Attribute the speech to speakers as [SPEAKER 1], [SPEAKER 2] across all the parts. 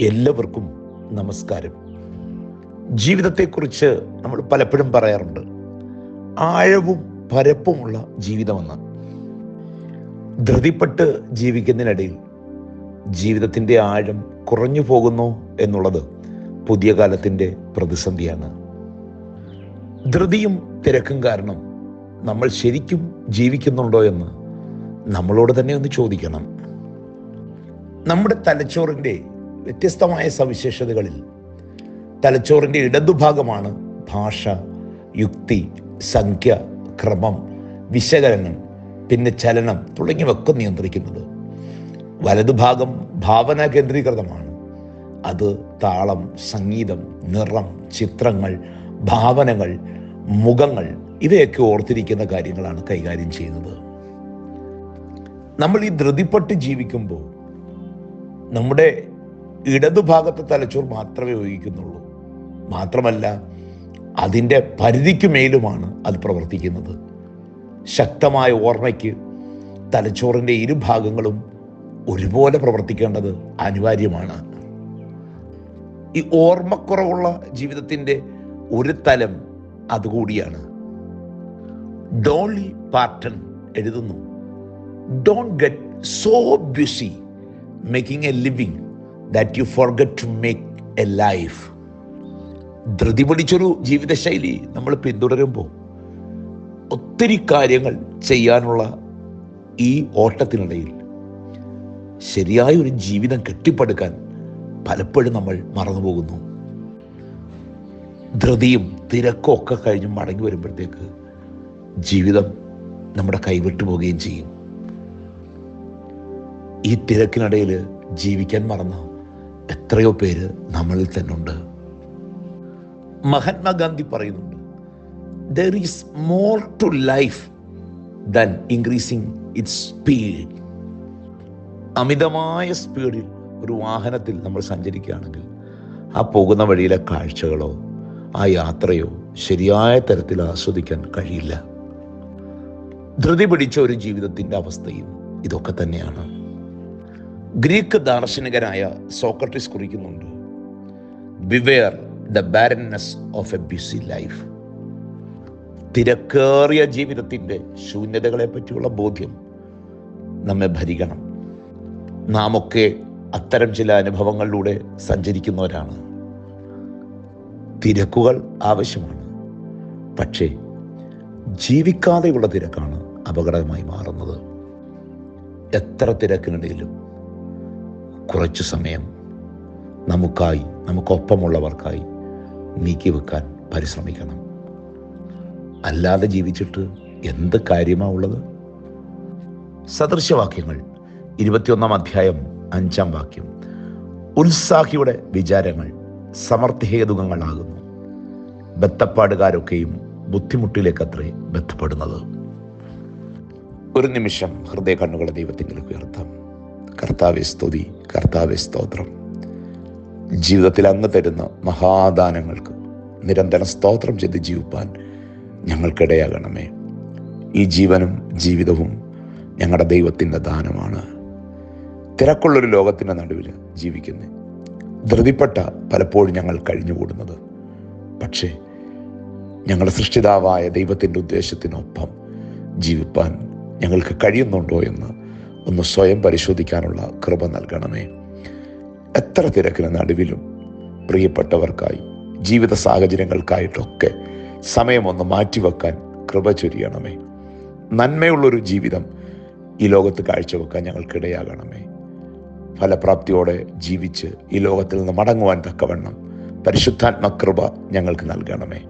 [SPEAKER 1] എല്ലാവർക്കും നമസ്കാരം. ജീവിതത്തെക്കുറിച്ച് നമ്മൾ പലപ്പോഴും പറയാറുണ്ട്. ആഴവും പരപ്പുമുള്ള ജീവിതമെന്ന് ധൃതിപ്പെട്ട് ജീവിക്കുന്നതിനിടയിൽ ജീവിതത്തിന്റെ ആഴം കുറഞ്ഞു പോകുന്നു എന്നുള്ളത് പുതിയ കാലത്തിന്റെ പ്രതിസന്ധിയാണ്. ധൃതിയും തിരക്കും കാരണം നമ്മൾ ശരിക്കും ജീവിക്കുന്നുണ്ടോ എന്ന് നമ്മളോട് തന്നെ ഒന്ന് ചോദിക്കണം. നമ്മുടെ തലച്ചോറിന്റെ വ്യത്യസ്തമായ സവിശേഷതകളിൽ. തലച്ചോറിന്റെ ഇടതുഭാഗമാണ് ഭാഷ യുക്തി സംഖ്യ ക്രമം വിശകലനം പിന്നെ ചലനം തുടങ്ങിയവയൊക്കെ നിയന്ത്രിക്കുന്നത്. വലതുഭാഗം ഭാവന കേന്ദ്രീകൃതമാണ്. അത് താളം സംഗീതം നിറം ചിത്രങ്ങൾ ഭാവനകൾ മുഖങ്ങൾ ഇവയൊക്കെ ഓർത്തിരിക്കുന്ന കാര്യങ്ങളാണ് കൈകാര്യം ചെയ്യുന്നത്. നമ്മൾ ഈ ധൃതിപ്പെട്ട് ജീവിക്കുമ്പോൾ നമ്മുടെ ഇടതുഭാഗത്തെ തലച്ചോർ മാത്രമേ ഉപയോഗിക്കുന്നുള്ളൂ. മാത്രമല്ല അതിന്റെ പരിധിക്ക് മേലുമാണ് അത് പ്രവർത്തിക്കുന്നത്. ശക്തമായ ഓർമ്മയ്ക്ക് തലച്ചോറിന്റെ ഇരുഭാഗങ്ങളും ഒരുപോലെ പ്രവർത്തിക്കേണ്ടത് അനിവാര്യമാണ്. ഈ ഓർമ്മക്കുറവുള്ള ജീവിതത്തിന്റെ ഒരു തലം അതുകൂടിയാണ്. ഡോളി പാർട്ടൺ എഴുതുന്നു don't get so busy making a living that you forget to make a life ധൃതി പിടിച്ചൊരു ജീവിതശൈലി നമ്മൾ പിന്തുടരുമ്പോൾ ഒത്തിരി കാര്യങ്ങൾ ചെയ്യാനുള്ള ഈ ഓട്ടത്തിനിടയിൽ ശരിയായ ഒരു ജീവിതം കെട്ടിപ്പടുക്കാൻ പലപ്പോഴും നമ്മൾ മറന്നുപോകുന്നു. ധൃതിയും തിരക്കും ഒക്കെ കഴിഞ്ഞ് മടങ്ങി വരുമ്പോഴത്തേക്ക് ജീവിതം നമ്മുടെ കൈവിട്ടു പോവുകയും ചെയ്യും. ഈ തിരക്കിനിടയിൽ ജീവിക്കാൻ മറന്ന? എത്രയോ പേര് നമ്മളിൽ തന്നെ ഉണ്ട് മഹാത്മാഗാന്ധി പറയുന്നുണ്ട് there is more to life than increasing its speed അമിതമായ സ്പീഡിൽ ഒരു വാഹനത്തിൽ നമ്മൾ സഞ്ചരിക്കുകയാണെങ്കിൽ ആ പോകുന്ന വഴിയിലെ കാഴ്ചകളോ ആ യാത്രയോ ശരിയായ തരത്തിൽ ആസ്വദിക്കാൻ കഴിയില്ല. ധൃതി പിടിച്ച ഒരു ജീവിതത്തിന്റെ അവസ്ഥയും ഇതൊക്കെ തന്നെയാണ്. ഗ്രീക്ക് ദാർശനികനായ Socrates കുറിക്കുന്നുണ്ട് beware the barrenness of a busy life തിരക്കേറിയ ജീവിതത്തിന്റെ ശൂന്യതകളെ പറ്റിയുള്ള ബോധ്യം നമ്മെ ഭരിക്കണം. നാം ഒക്കെ അത്തരം ചില അനുഭവങ്ങളിലൂടെ സഞ്ചരിക്കുന്നവരാണ്. തിരക്കുകൾ ആവശ്യമാണ് പക്ഷേ ജീവിക്കാതെയുള്ള തിരക്കാണ് അപകടമായി മാറുന്നത്. എത്ര തിരക്കിനിടയിലും കുറച്ചു സമയം നമുക്കായി നമുക്കൊപ്പമുള്ളവർക്കായി നീക്കി വെക്കാൻ പരിശ്രമിക്കണം. അല്ലാതെ ജീവിച്ചിട്ട് എന്ത് കാര്യമാ ഉള്ളത്? സദൃശവാക്യങ്ങൾ ഇരുപത്തിയൊന്നാം അധ്യായം അഞ്ചാം വാക്യം. ഉത്സാഹിയുടെ വിചാരങ്ങൾ സമർത്ഥഹേതുകങ്ങളാകുന്നു. ബത്തപ്പാടുകാരൊക്കെയും ബുദ്ധിമുട്ടിലേക്കത്രേ ബന്ധപ്പെടുന്നത് ഒരു നിമിഷം ഹൃദയ കണ്ണുകളെ ദൈവത്തിലേക്ക് ഉയർത്താം. കർത്താവെ സ്തുതി. കർത്താവെ സ്തോത്രം. ജീവിതത്തിൽ അങ്ങ് തരുന്ന മഹാദാനങ്ങൾക്ക് നിരന്തരം സ്തോത്രം ചെയ്ത് ജീവിപ്പാൻ ഞങ്ങൾക്കിടയാകണമേ. ഈ ജീവനും ജീവിതവും ഞങ്ങളുടെ ദൈവത്തിന്റെ ദാനമാണ്. തിരക്കുള്ളൊരു ലോകത്തിന്റെ നടുവിൽ ജീവിക്കുന്നത് ധൃതിപ്പെട്ട പലപ്പോഴും ഞങ്ങൾ കഴിഞ്ഞുകൂടുന്നത്. പക്ഷേ ഞങ്ങളുടെ സൃഷ്ടിതാവായ ദൈവത്തിന്റെ ഉദ്ദേശത്തിനൊപ്പം ജീവിപ്പാൻ ഞങ്ങൾക്ക് കഴിയുന്നുണ്ടോ എന്ന് ഒന്ന് സ്വയം പരിശോധിക്കാനുള്ള കൃപ നൽകണമേ. എത്ര തിരക്കിന് നടുവിലും പ്രിയപ്പെട്ടവർക്കായി ജീവിത സാഹചര്യങ്ങൾക്കായിട്ടൊക്കെ സമയമൊന്ന് മാറ്റിവെക്കാൻ കൃപ ചൊരിയണമേ. നന്മയുള്ളൊരു ജീവിതം ഈ ലോകത്ത് കാഴ്ചവെക്കാൻ ഞങ്ങൾക്കിടയാകണമേ. ഫലപ്രാപ്തിയോടെ ജീവിച്ച് ഈ ലോകത്തിൽ നിന്ന് മടങ്ങുവാൻ തക്കവണ്ണം പരിശുദ്ധാത്മകൃപ ഞങ്ങൾക്ക് നൽകണമേ.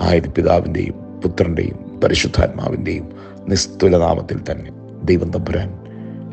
[SPEAKER 1] ആയത് പിതാവിന്റെയും പുത്രന്റെയും പരിശുദ്ധാത്മാവിന്റെയും നിസ്തുലനാമത്തിൽ തന്നെ ദൈവം തമ്പുരാൻ